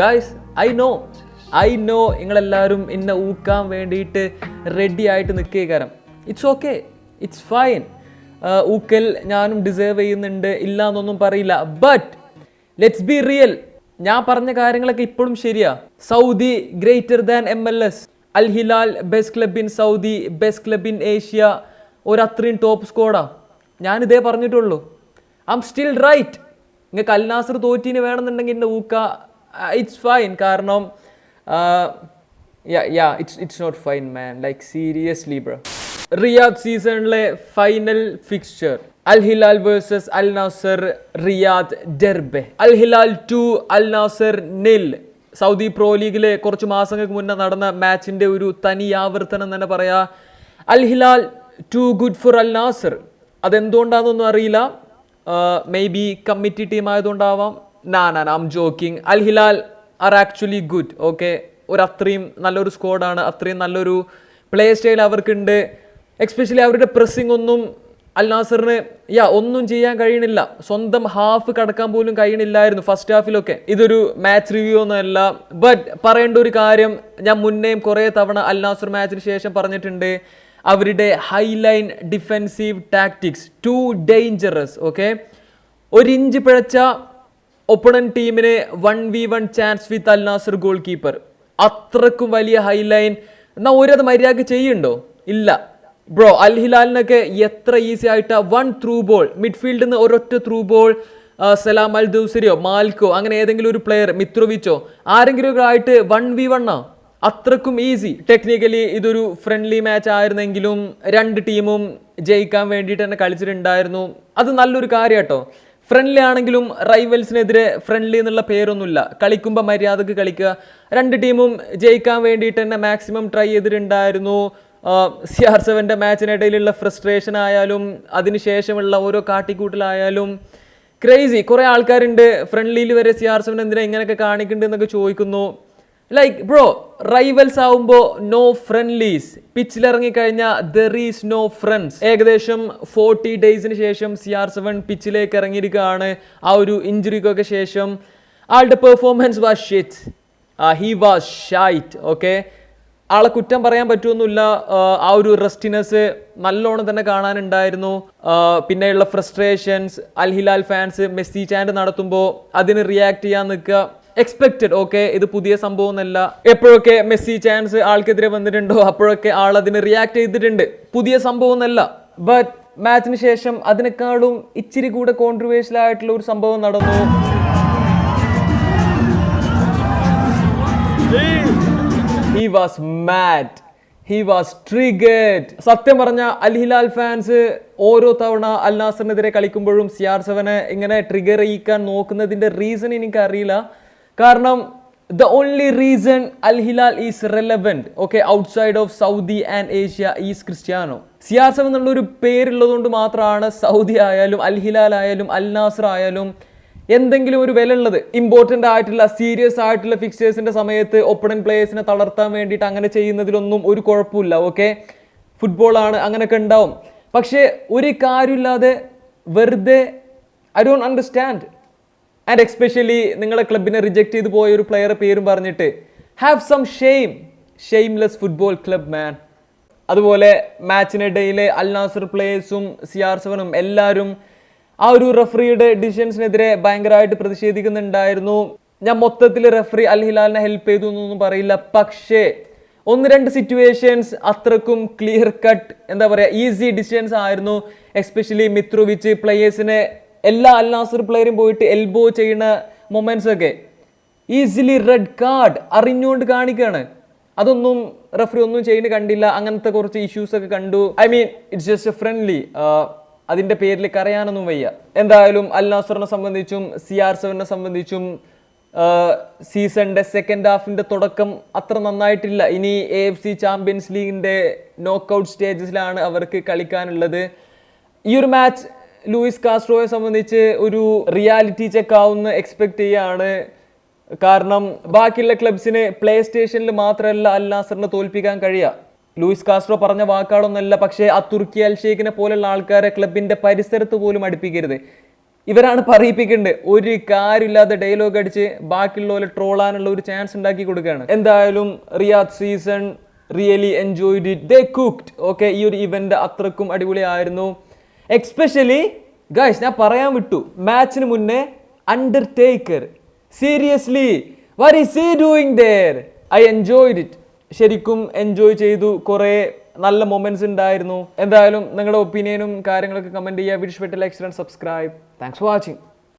Guys I know I know നിങ്ങളെല്ലാവരും എന്നെ ഊക്കാൻ വേണ്ടിയിട്ട് റെഡി ആയിട്ട് നിൽക്കുക കാരണം ഇറ്റ്സ് ഓക്കെ ഇറ്റ്സ് ഫൈൻ ഊക്കൽ ഞാനും ഡിസേർവ് ചെയ്യുന്നുണ്ട്. ഇല്ല എന്നൊന്നും പറയില്ല. ബട്ട് ലെറ്റ്സ് ബി റിയൽ ഞാൻ പറഞ്ഞ കാര്യങ്ങളൊക്കെ ഇപ്പോഴും ശരിയാ. Saudi greater than M L S Al Hilal best club in Saudi best club in Asia ഒരത്രയും top Skoda ഞാൻ ഇതേ പറഞ്ഞിട്ടുള്ളൂ. ഐ എം സ്റ്റിൽ റൈറ്റ് നിങ്ങൾക്ക് അൽനാസർ തോറ്റീന് വേണമെന്നുണ്ടെങ്കിൽ എന്റെ ഊക്ക ഇറ്റ്സ് ഫൈൻ കാരണം ya it's it's not fine man like seriously bro Riyadh സീസണിലെ final fixture Al Hilal versus Al Nassr Riyadh derby Al Hilal two Al Nassr nil Saudi Pro ലീഗിലെ കുറച്ച് മാസങ്ങൾക്ക് മുന്നേ നടന്ന മാച്ചിന്റെ ഒരു തനി ആവർത്തനം തന്നെ പറയാ. Al Hilal too good for Al Nassr അതെന്തുകൊണ്ടാണെന്നൊന്നും അറിയില്ല. Maybe committee team ആയതുകൊണ്ടാവാം. Nah nah I'm joking Al Hilal are actually good okay ഒരു അത്രയും നല്ലൊരു സ്ക്വാഡാണ് അത്രയും നല്ലൊരു പ്ലേ സ്റ്റൈൽ അവർക്കുണ്ട്. എക്സ്പെഷ്യലി അവരുടെ പ്രസ്സിംഗ് ഒന്നും അൽ നാസറിന് യാ ഒന്നും ചെയ്യാൻ കഴിയണില്ല. സ്വന്തം ഹാഫ് കടക്കാൻ പോലും കഴിയണില്ലായിരുന്നു ഫസ്റ്റ് ഹാഫിലൊക്കെ ഇതൊരു മാച്ച് റിവ്യൂ ഒന്നുമല്ല. ബട്ട് പറയേണ്ട ഒരു കാര്യം ഞാൻ മുന്നേയും കുറേ തവണ അൽ നാസർ മാച്ചിന് ശേഷം പറഞ്ഞിട്ടുണ്ട്. അവരുടെ high line defensive tactics too dangerous okay ഒരു ഇഞ്ച് പിഴച്ച ഒപ്പണൻ ടീമിനെ one v one chance with Al Nassr goalkeeper അത്രക്കും വലിയ ഹൈലൈൻ എന്നാൽ ഒരത് മര്യാദയ്ക്ക് ചെയ്യുന്നുണ്ടോ? ഇല്ല. ബ്രോ അൽ ഹിലാലിനൊക്കെ എത്ര ഈസി ആയിട്ടാ വൺ ത്രൂ ബോൾ മിഡ്ഫീൽഡിൽ നിന്ന് ഒരൊറ്റ ത്രൂ ബോൾ സലാം അൽ ദൂസരിയോ മാൽക്കോ അങ്ങനെ ഏതെങ്കിലും ഒരു പ്ലെയർ മിത്രോവിച്ചോ ആരെങ്കിലും ഒക്കെ ആയിട്ട് വൺ വി വണ്ണോ അത്രക്കും ഈസി ടെക്നിക്കലി ഇതൊരു ഫ്രണ്ട്ലി മാച്ച് ആയിരുന്നെങ്കിലും രണ്ട് ടീമും ജയിക്കാൻ വേണ്ടിയിട്ട് തന്നെ കളിച്ചിട്ടുണ്ടായിരുന്നു. അത് നല്ലൊരു കാര്യം കേട്ടോ ഫ്രണ്ട്ലി ആണെങ്കിലും റൈവൽസിനെതിരെ ഫ്രണ്ട്ലി എന്നുള്ള പേരൊന്നുമില്ല. കളിക്കുമ്പോൾ മര്യാദയ്ക്ക് കളിക്കുക. രണ്ട് ടീമും ജയിക്കാൻ വേണ്ടിയിട്ട് തന്നെ മാക്സിമം ട്രൈ ചെയ്തിട്ടുണ്ടായിരുന്നു. സി ആർ സെവന്റെ മാച്ചിനിടയിലുള്ള ഫ്രസ്ട്രേഷൻ ആയാലും അതിനുശേഷമുള്ള ഓരോ കാട്ടിക്കൂട്ടലായാലും ക്രേസി കുറേ ആൾക്കാരുണ്ട്. ഫ്രണ്ട്ലിയിൽ വരെ സി ആർ സെവൻ എന്തിനാ ഇങ്ങനെയൊക്കെ കാണിക്കുന്നുണ്ട് എന്നൊക്കെ ചോദിക്കുന്നു. ലൈക്ക് ബ്രോ റൈവൽസ് ആവുമ്പോൾ നോ ഫ്രണ്ട്ലീസ് പിച്ചിൽ കഴിഞ്ഞാൽ ദർ ഈസ് നോ ഫ്രണ്ട്സ് ഏകദേശം ഫോർട്ടി ഡേയ്സിന് ശേഷം സി ആർ സെവൻ പിച്ചിലേക്ക് ഇറങ്ങിയിരിക്കുകയാണ്. ആ ഒരു ഇഞ്ചുറിക്കൊക്കെ ശേഷം ആളുടെ performance was shit he was shite okay ആളെ കുറ്റം പറയാൻ പറ്റുമെന്നില്ല ആ ഒരു റെസ്റ്റിനെസ് നല്ലോണം തന്നെ കാണാനുണ്ടായിരുന്നു. പിന്നെയുള്ള frustrations Al Hilal fans Messi chant നടത്തുമ്പോൾ അതിന് റിയാക്ട് ചെയ്യാൻ നിൽക്കുക. എക്സ്പെക്റ്റഡ് ഓക്കെ ഇത് പുതിയ സംഭവം എന്നല്ല എപ്പോഴൊക്കെ മെസ്സി ചാൻസ് ആൾക്കെതിരെ വന്നിട്ടുണ്ടോ? അപ്പോഴൊക്കെ ആൾ അതിന് റിയാക്ട് ചെയ്തിട്ടുണ്ട്. പുതിയ സംഭവം എന്നല്ല ബട്ട് മാച്ചിന് ശേഷം അതിനേക്കാളും ഇച്ചിരി കൂടെ കോൺട്രവേഴ്ഷ്യൽ ആയിട്ടുള്ള ഒരു സംഭവം നടന്നു. ഹി വാസ് മാഡ് ഹി സത്യം പറഞ്ഞ അൽ ഹിലാൽ ഫാൻസ് ഓരോ തവണ അൽ നാസറിനെതിരെ കളിക്കുമ്പോഴും സി ആർ സെവനെ ഇങ്ങനെ ട്രിഗർ ചെയ്യിക്കാൻ നോക്കുന്നതിന്റെ റീസൺ എനിക്കറിയില്ല. കാരണം the only reason Al Hilal is relevant okay outside of Saudi and Asia is Cristiano സിയാസം എന്നുള്ള ഒരു പേരുള്ളതുകൊണ്ട് മാത്രമാണ് സൗദി ആയാലും അൽ ഹിലാൽ ആയാലും അൽ നാസർ ആയാലും എന്തെങ്കിലും ഒരു വില ഉള്ളത്. ഇമ്പോർട്ടന്റ് ആയിട്ടുള്ള സീരിയസ് ആയിട്ടുള്ള ഫിക്സേഴ്സിന്റെ സമയത്ത് ഒപ്പണൻ പ്ലേയേഴ്സിനെ തളർത്താൻ വേണ്ടിയിട്ട് അങ്ങനെ ചെയ്യുന്നതിലൊന്നും ഒരു കുഴപ്പമില്ല ഓക്കെ ഫുട്ബോളാണ് അങ്ങനെയൊക്കെ ഉണ്ടാവും. പക്ഷേ ഒരു കാര്യമില്ലാതെ വെറുതെ I don't understand and especially നിങ്ങളെ ക്ലബിനെ റിജക്റ്റ് ചെയ്തു പോയ ഒരു പ്ലെയറെ പേരും പറഞ്ഞിട്ട് have some shame shameless football club man അതുപോലെ മാച്ചിനിടയിലെ അൽ നാസർ പ്ലേയേഴ്സും സി ആർ സെവനും എല്ലാവരും ആ ഒരു റഫറിയുടെ ഡിസിഷൻസിനെതിരെ ഭയങ്കരമായിട്ട് പ്രതിഷേധിക്കുന്നുണ്ടായിരുന്നു. ഞാൻ മൊത്തത്തിൽ റഫറി അൽ ഹിലാലിനെ ഹെൽപ്പ് ചെയ്തു എന്നൊന്നും പറയില്ല. പക്ഷേ ഒന്ന് രണ്ട് സിറ്റുവേഷൻസ് അത്രക്കും ക്ലിയർ കട്ട് എന്താ പറയുക ഈസി ഡിസിഷൻസ് ആയിരുന്നു. എസ്പെഷ്യലി മിത്രോവിച്ച് പ്ലേയേഴ്സിനെ എല്ലാ അൽ നാസർ പ്ലെയറും പോയിട്ട് എൽബോ ചെയ്യുന്ന മൊമെന്റ്സ് ഒക്കെ. ഈസിലി റെഡ് കാർഡ് അറിഞ്ഞുകൊണ്ട് കാണിക്കുകയാണ് അതൊന്നും റെഫറി ഒന്നും ചെയ്യുന്നത് കണ്ടില്ല. അങ്ങനത്തെ കുറച്ച് ഇഷ്യൂസ് ഒക്കെ കണ്ടു. I mean it's just friendly അതിന്റെ പേരിൽ കരയാനൊന്നും വയ്യ. എന്തായാലും അൽ നാസറിനെ സംബന്ധിച്ചും സി ആർ സെവനെ സംബന്ധിച്ചും സീസണിന്റെ സെക്കൻഡ് ഹാഫിന്റെ തുടക്കം അത്ര നന്നായിട്ടില്ല. ഇനി എ എഫ് സി ചാമ്പ്യൻസ് ലീഗിന്റെ നോക്കൗട്ട് സ്റ്റേജസിലാണ് അവർക്ക് കളിക്കാനുള്ളത്. ഈ ഒരു മാച്ച് ലൂയിസ് കാസ്ട്രോയെ സംബന്ധിച്ച് ഒരു റിയാലിറ്റി ചെക്ക് ആവുന്ന എക്സ്പെക്ട് ചെയ്യാണ്. കാരണം ബാക്കിയുള്ള ക്ലബ്സിനെ പ്ലേ സ്റ്റേഷനിൽ മാത്രമല്ല അൽ നാസറിനെ തോൽപ്പിക്കാൻ കഴിയുക. ലൂയിസ് കാസ്ട്രോ പറഞ്ഞ വാക്കാളൊന്നല്ല പക്ഷേ ആ തുർക്കി അൽ ഷെയ്ഖിനെ പോലുള്ള ആൾക്കാരെ ക്ലബിന്റെ പരിസരത്ത് പോലും അടുപ്പിക്കരുത്. ഇവരാണ് പറയിപ്പിക്കേണ്ടത് ഒരു കാര്യമില്ലാത്ത ഡയലോഗ് അടിച്ച് ബാക്കിയുള്ളവരെ ട്രോളാനുള്ള ഒരു ചാൻസ് ഉണ്ടാക്കി കൊടുക്കുകയാണ്. എന്തായാലും Riyadh season really enjoyed it they cooked okay ഈ ഒരു ഇവന്റ് അത്രക്കും അടിപൊളിയായിരുന്നു. എക്സ്പെഷ്യലി ഗൈസ് ഞാൻ പറയാൻ വിട്ടു. മാച്ചിന് മുന്നേ Undertaker seriously what is he doing there I enjoyed it ശരിക്കും എൻജോയ് ചെയ്തു. കുറേ നല്ല മൊമെന്റ്സ് ഉണ്ടായിരുന്നു. എന്തായാലും നിങ്ങളുടെ ഒപ്പീനിയനും കാര്യങ്ങളൊക്കെ കമന്റ് ചെയ്യുക വിഷ് ഇഷ്ടപ്പെട്ട like subscribe thanks for watching